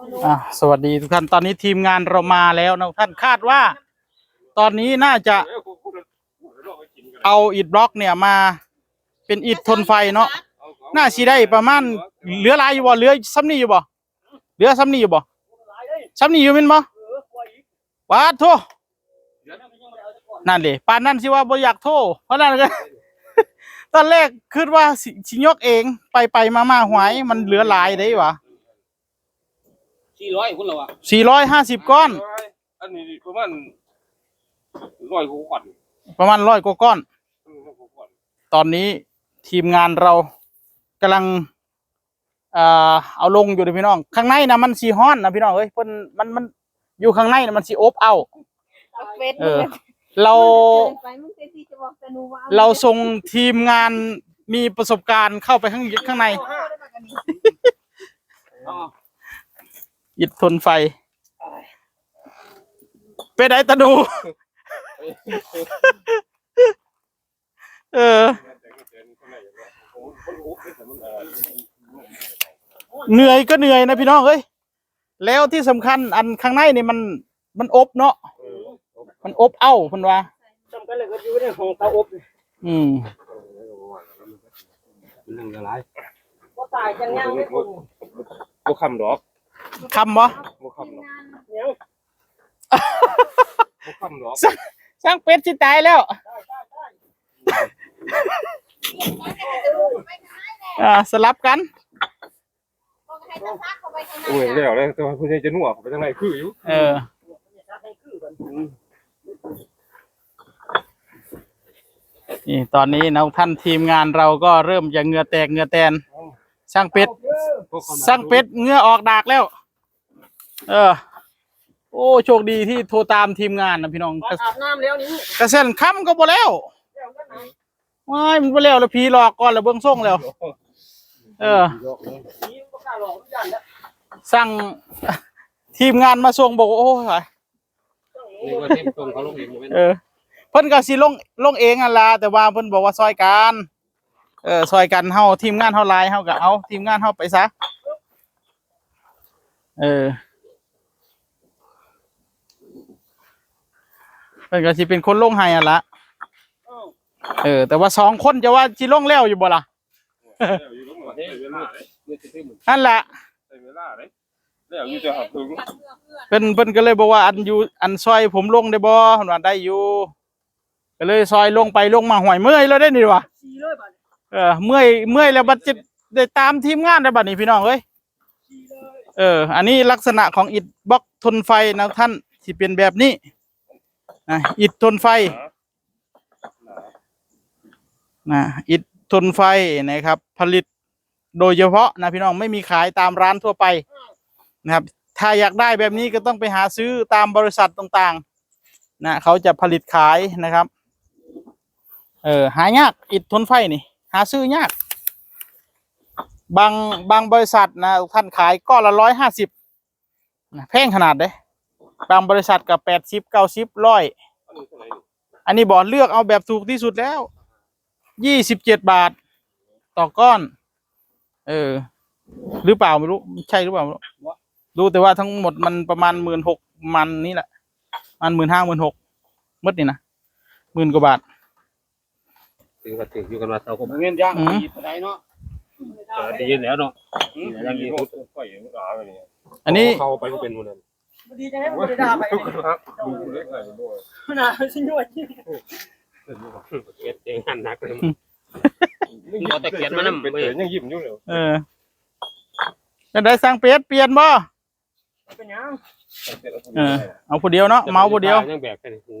อะสวัสดีทุกท่านตอนนี้ทีมงานเรามาแล้วนะท่านคาดว่า ตอนนี้น่าจะเอาอิฐบล็อกเนี่ยมา เป็นอิฐทนไฟเนาะน่าสิได้ประมาณเหลือลายอยู่บ่เหลือซ้ำนี่อยู่บ่เหลือซ้ำนี่อยู่บ่ซ้ำนี่อยู่แม่นบ่วาดโทนั่นดิปานนั้นสิว่าบ่อยากโทษเพราะนั่นก็ตอนแรกคิดว่าสิยกเองไปไปมามาหวยมันเหลือหลายได้วะ สี่ร้อยคุณเหรอวะสี่ร้อยห้าสิบก้อน อันนี้ประมาณร้อยกว่าขวัญประมาณร้อยกว่าก้อนร้อยกว่าขวัญตอนนี้ทีมงานเรากำลังเอ่อเอาลงอยู่นะพี่น้อง ข้างในนะมันสีฮ้อนนะพี่น้องเอ้ยเพิ่นมันมันอยู่ข้างในนะมันสีอบเอาเฟซเออเราไปมึงเซที่จะบอกแต่หนูว่าเราส่งทีมงานมีประสบการณ์เข้าไปข้างข้างใน อ๋ออิดทนไฟเป็นไดตะดู เออ เหนื่อยก็เหนื่อยนะพี่น้องเอ้ย แล้วที่สำคัญอันข้างในนี่มันมันอบเนาะ มันอบเอ้าเพิ่นว่า จำกันเลยก็อยู่ในห้องเตาอบอืม หนึ่งอะไรก็ตายกันยังไม่คุณบ่คำดอก คำบ่บ่คำดอกยังบ่คำดอกสร้างเป็ดสิตายแล้วอ่าสลับกันโอ้ยแล้วแล้วแต่ว่าผู้ใหญ่จะนัวไปทางไหนคืออยู่เออนี่ตอนนี้นะท่านทีมงานเราก็เริ่มจะเหงื่อแตกเหงื่อแตนช่างเป็ดช่างเป็ดเหงื่อออกดากแล้ว เออ โอ้โชคดีที่โทรตามทีมงานนะพี่น้องกระอาบน้ำแล้วนี่กระเซ็นค้ำก็บ่แล้วว้ายมันบ่แล้วแล้วผีหลอกก่อนแล้วเบิ่งส่งแล้ว เออ นี่ก็กล้าหลอกทุกอย่างแล้วสั่งทีมงานมาส่งบอกว่าโอ้ยนี่ว่าเต็มตรงเขาลงเองอยู่เออเพิ่นก็สิลงลงเองอะล่ะแต่ว่าเพิ่นบอกว่าซอยกันเออซอยกันเฮาทีมงานเฮาหลายเฮาก็เอาทีมงานเฮาไปซะเออ พิ่นก็สิเป็นคนลงให้อะล่ะเออ แต่ว่าสองคนจะว่าสิลงแล้วอยู่บ่ล่ะแล้วอยู่ตรงไหนเวลาเลยนั่นแหละใช้เวลาเลยแล้วอยู่จะหักถึงเพิ่นเพิ่นก็เลยบอกว่าอันอยู่อันซอยผมลงได้บ่เพิ่นว่าได้อยู่ก็เลยซอยลงไปลงมาห่วยเมื่อยแล้วได้นี่วะสี่ร้อยบาทเออเมื่อยเมื่อยแล้วบัดจะได้ตามทีมงานได้บัดนี้พี่น้องเอ้ยเออ อันนี้ลักษณะของอิฐบล็อกทนไฟนะท่านที่เป็นแบบนี้ นะอิฐทนไฟนะอิฐทนไฟนะครับ ผลิตโดยเฉพาะนะพี่น้องไม่มีขายตามร้านทั่วไปนะครับ ถ้าอยากได้แบบนี้ก็ต้องไปหาซื้อตามบริษัทต่างๆนะเขาจะผลิตขายนะครับ เออหายากอิฐทนไฟนี่ หาซื้อยาก บางบางบริษัทนะท่านขายก้อนละร้อยห้าสิบแพงขนาดเด้ บางบริษัทกับแปดสิบเก้าสิบร้อยอันนี้เท่าไหร่อันนี้บอกเลือกเอาแบบถูกที่สุดแล้วยี่สิบเจ็ดบาท ต่อก้อน เออ หรือเปล่าไม่รู้ ใช่หรือเปล่าไม่รู้รู้แต่ว่าทั้งหมดมันประมาณหมื่นหกมันนี่แหละมันหมื่นห้าหมื่นหกมดนี่นะหมื่นกว่าบาทถึงกับถึงอยู่กันมาเตาผมเงินย่างอืมดีปานใดเนาะดีแล้วเนาะยังมีคนไฟอย่างนี้อะไรเนี่ยอันนี้เข้าไปก็เป็นหมดเลย ดีจังเลยบ่ได้ด่าไปครับดูเล็กหน่อยด้วยน่าสิหน่วยเก็บเองหันนักเลยเอาแต่เขียนมานำเป็นเขียนยังยิ้มอยู่เลยเออจะได้สั่งเป็ดเปลี่ยนบ่เป็นยังเออเอาผู้เดียวเนาะเมาผู้เดียวยังแบกกันหู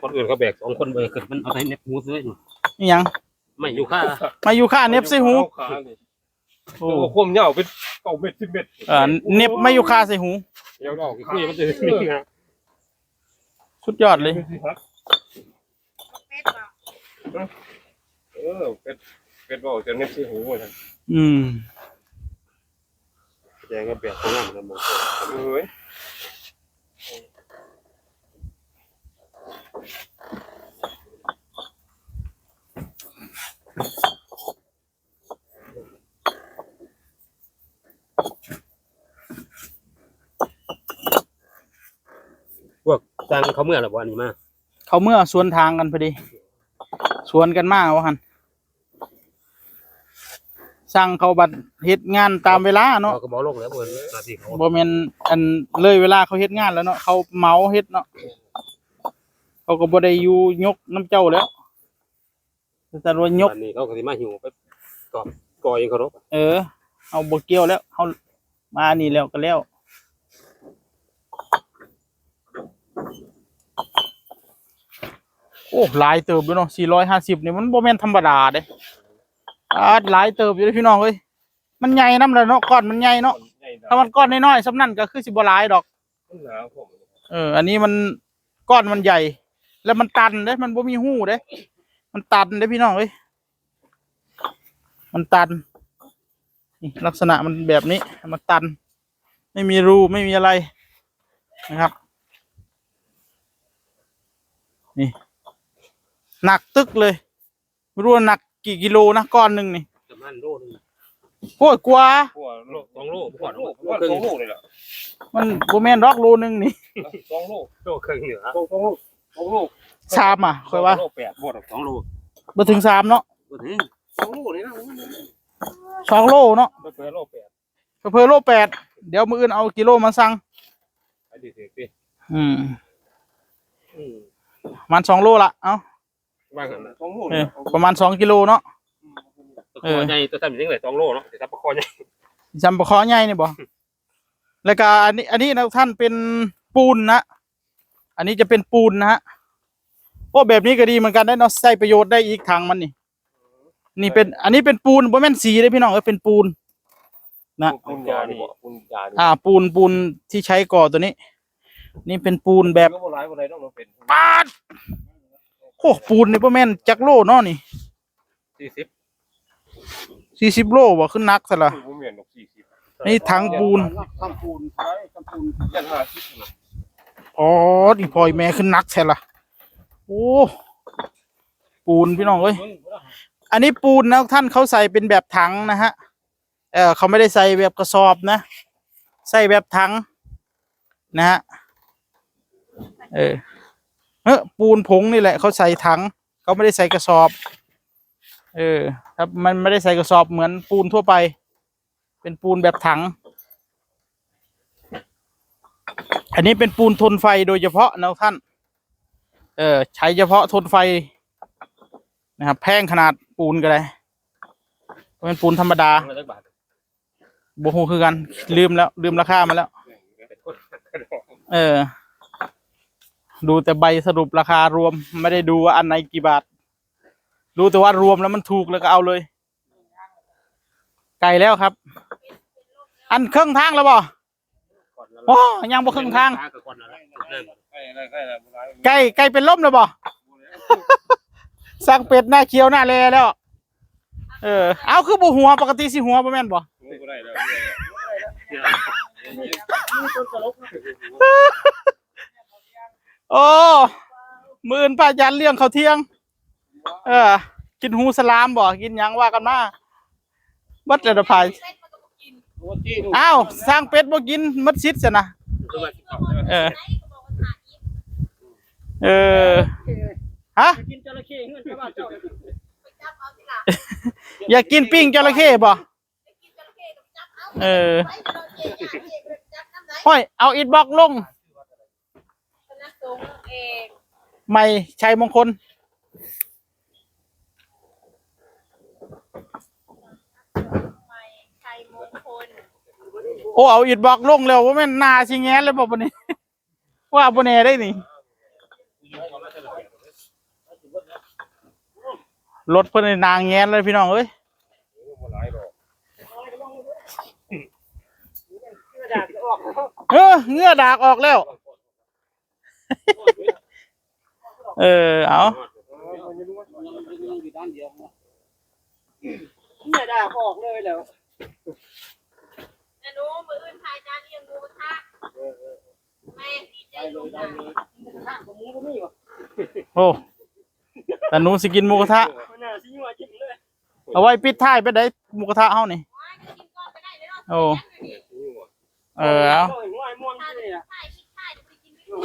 คนอื่นเขาแบกสองคนเบอร์ขึ้นมันเอาไปเน็บหูซื้อนี่ยังไม่อยู่ค่ามาอยู่ค่าเน็บใส่หู โอ้โอ้โหความยาวเป็นเก้าเมตรสิบเมตรเออเน็บมาอยู่ค่าใส่หู เดี๋ยวเราคุยมันจะมีนะสุดยอดเลยเออเป็ดเป็ดบอกจะเน็บที่หูมันอืมแจงก็แบกของงานกันหมดเอ้ย สั่งเขาเมื่อหรอบ่อันนี้มาเขาเมื่อสวนทางกันพอดี สวนกันมากว่าหันสั่งเขาบัดเฮ็ดงานตามเวลาเนาะเขาก็บอกลงแล้วบ่หน้าที่เขาบ่แม่นอันเลยเวลาเขาเฮ็ดงานแล้วเนาะเขาเมาเฮ็ดเนาะเขาก็บ่ได้อยู่ยกน้ำเจ้าแล้วแต่ว่ายกอันนี้เขาก็สิมาหิวไปกอบกอเองเขารบเออเอาบ่เกี่ยวแล้วเฮามานี่แล้วก็แล้ว โอ้หลายเติบอยู่เนาะ450นี่มันบ่แม่นธรรมดาเด้อาหลายเติบอยู่เด้อพี่น้องเอ้ยมันใหญ่นำแล้วเนาะก้อนมันใหญ่เนาะใหญ่ดถ้ามันก้อนน้อยๆสำนั่นก็คือสิบ่หลายดอกำหนาวผมเออ อันนี้มันก้อนมันใหญ่ แล้วมันตันเด้มันบ่มีหูเด้มันตันเด้พี่น้องเอ้ยมันตันนี่ลักษณะมันแบบนี้มันตัน ไม่มีรูไม่มีอะไรนะครับ นี่ หนักตึกเลย ไม่รู้ว่าหนักกี่กิโลนะก้อนหนึ่งนี่ประมาณโลนึงโอ้ยกว่าพวกโลสองโลบ่โลฮอดโลสองโลเลยล่ะมันโบแมนดอกโลหนึ่งนี่สองโลโลครึ่งเหนือสองโลสองโลสามอะค่อยว่าโลแปดบวกสองโลบ่ถึงสามเนาะบ่ถึงสองโลนี่นะสองโลเนาะไม่เปิดโลแปดเพิ่มโลแปดเดี๋ยวมืออื่นเอากิโลมาสั่งไอ้ดิสิสิอืมอืมประมาณสองโลละเอ้า ว่างั้นน่ะสองโลเออประมาณสองกิโลเนาะตะคอใหญ่ตัวซ้ำจังได๋2โลเนาะสิซับตะคอใหญ่จำปะคอใหญ่นี่บ่ แล้วก็อันนี้ อันนี้นะท่านเป็นปูนนะ อันนี้จะเป็นปูนนะฮะ โอ้แบบนี้ก็ดีเหมือนกันได้เนาะใช้ประโยชน์ได้อีกทางมันนี่ นี่เป็น อันนี้เป็นปูนบ่แม่นสีเลยพี่น้องเอ้ยเป็นปูนนะปุญญานี่ปุญญานี่อ่า ปูนปูนที่ใช้ก่อตัวนี้ นี่เป็นปูนแบบ ก็บ่หลายบ่ได้ต้องเป็นปาด โอ้ปูนนี่บ่แม่นจักโลเนาะนี่40สี่สิบโลบ่ขึ้นนักซะละบ่แม่นดอกสี่สิบนี่ถังปูนทำปูนใช้ทำปูนยันห้าสิบนะอ๋อดิพลอยแม่ขึ้นนักแท้ละโอ้ปูนพี่น้องเอ้ยอันนี้ปูนนะท่านเขาใส่เป็นแบบถังนะฮะเออเขาไม่ได้ใส่แบบกระสอบนะ ใส่แบบถังนะฮะเออ เออปูนผงนี่แหละเขาใส่ถังเขาไม่ได้ใส่กระสอบ เออครับมันไม่ได้ใส่กระสอบเหมือนปูนทั่วไป เป็นปูนแบบถัง อันนี้เป็นปูนทนไฟโดยเฉพาะนะท่าน เออใช้เฉพาะทนไฟนะครับแพงขนาดปูนก็ได้เป็นปูนธรรมดาบาทโบฮูคือกัน ลืมแล้ว ลืมราคามาแล้ว เออ ดูแต่ใบสรุปราคารวม ไม่ได้ดูว่าอันไหนกี่บาทรู้แต่ว่ารวมแล้วมันถูกแล้วก็เอาเลย ไกลแล้วครับ อันครึ่งทางแล้วบ่ก่อนละโอ้ยังบ่ครึ่งทางก็ก่อนละนั่นใกล้แล้วใกล้แล้วบ่หลายไก่ไก่เป็นล่มแล้วบ่สั่งเป็ดหน้าเขียวหน้าแลแล้ว เออ เอาคือบ่หัวปกติสิหัวบ่แม่นบ่บ่ได้แล้ว โอ้มื่นป้ายันเลี้ยงเขาวเที่ยง เออ กินหูสลามบ่กินหยังว่ากันมาบัดเลยนะพายโอ้จี้อ้าวสร้างเป็ดบ่กินมัดซิดซะนะคือว่าสิเข้าเออ เออฮะกินจระเข้เงินชาวบ้านเจ้าอยากกินปิ้งจระเข้บ่เออห้อยเอาอิดบล็อกลง ไม่ชัยมงคลชัยมงคลโอ้เอาอิดบล็อกลงแล้วว่าแม่นนาชิแงนเลยบ่ปะนี่ว่าบ่แน่ได้นี่รถเพิ่นในนางแงนเลยพี่น้องเอ้ยบ่หลายดอกเออเหงื่อดากออกแล้ว เออ เอาเนี่ยด่าออกเลยแล้วอนุมืออื่นพายจานเลี้ยงหมูกระทะแม่ดีใจลูกนะโอ้แต่หนูสิกินหมูกระทะมันน่าสิว่าจิ้มเลยเอาไว้ปิดท้ายไปได้หมูกระทะเฮานี่ว้ายจะกินก่อนไปได้เลยเนาะโอ้เออเอา ง่ายม่วนเลยอะ ถ่ายคิดถ่ายจะไปกินไม่ถูก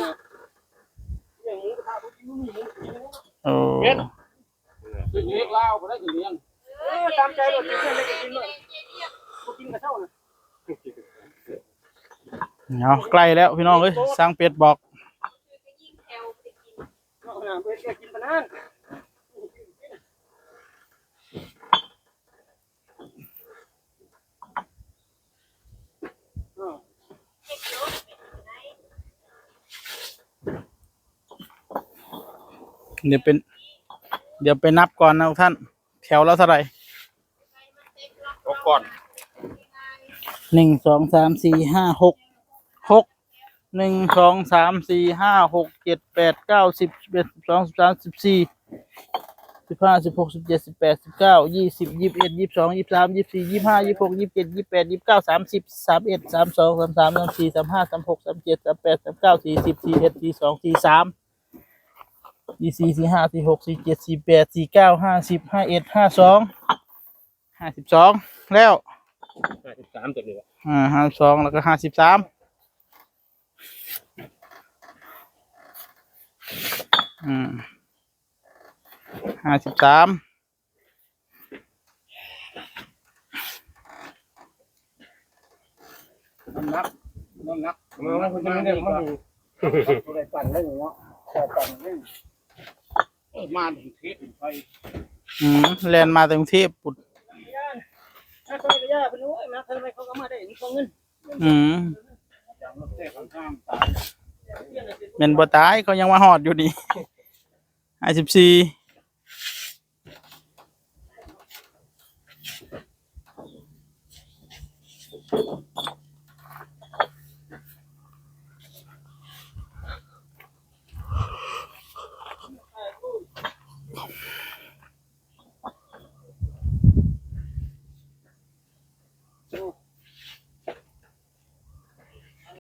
เลี้ยงเล่าบ่ได้กินเลี้ยง เออตามใจหมดกินเลยกินเลย กินกระเท่านะ เอาใกล้แล้วพี่น้องเอ้ยสร้างเป็ดบอกยิ่งแถวไปกินเอาหน้าเบิ่งกินปานนั้นเดี๋ยวเป็น เดี๋ยวไปนับก่อนนะทุกท่าน แถวแล้วเท่าไหร่เอาก่อนหนึ่งสองสามสี่ห้าหก หกหนึ่งสองสามสี่ห้าหกเจ็ดแปดเก้าสิบสิบเอ็ดสิบสองสิบสามสิบสี่สิบห้าสิบหกสิบเจ็ดสิบแปดสิบเก้ายี่สิบยี่สิบเอ็ดยี่สิบสองยี่สิบสามยี่สิบสี่ยี่สิบห้ายี่สิบหกยี่สิบเจ็ดยี่สิบแปดยี่สิบเก้าสามสิบสามเอ็ดสามสองสามสามสามสี่สามห้าสามหกสามเจ็ดสามแปดสามเก้าสี่สิบสี่เอ็ดสี่สองสี่สามสี่สี่สี่ห้าสี่หกสี่เจ็ดสี่แปดสี่เก้าห้าสิบห้าเอ็ดห้าสองห้าสิบสองแล้ว53ตัวนี้ว่ะอ่าห้าสองแล้วก็ห้าสิบสาม อืมห้าสิบสามน้ำหนักน้ำหนักมันมันมันเนี่ยมันตัวใดปั่นได้เนาะแต่ปั่นได้เออมาถึงเทศไปอืมแลนมาจากกรุงเทพปุดถ้าเขาจะย่าไปนู้นนะทำไมเขาก็มาได้นี่เขาเงินอืมอย่างรถแท้ข้างๆตาย แม่นบ่ตายเขายังมาหอดอยู่นี่ห้าสิบสี่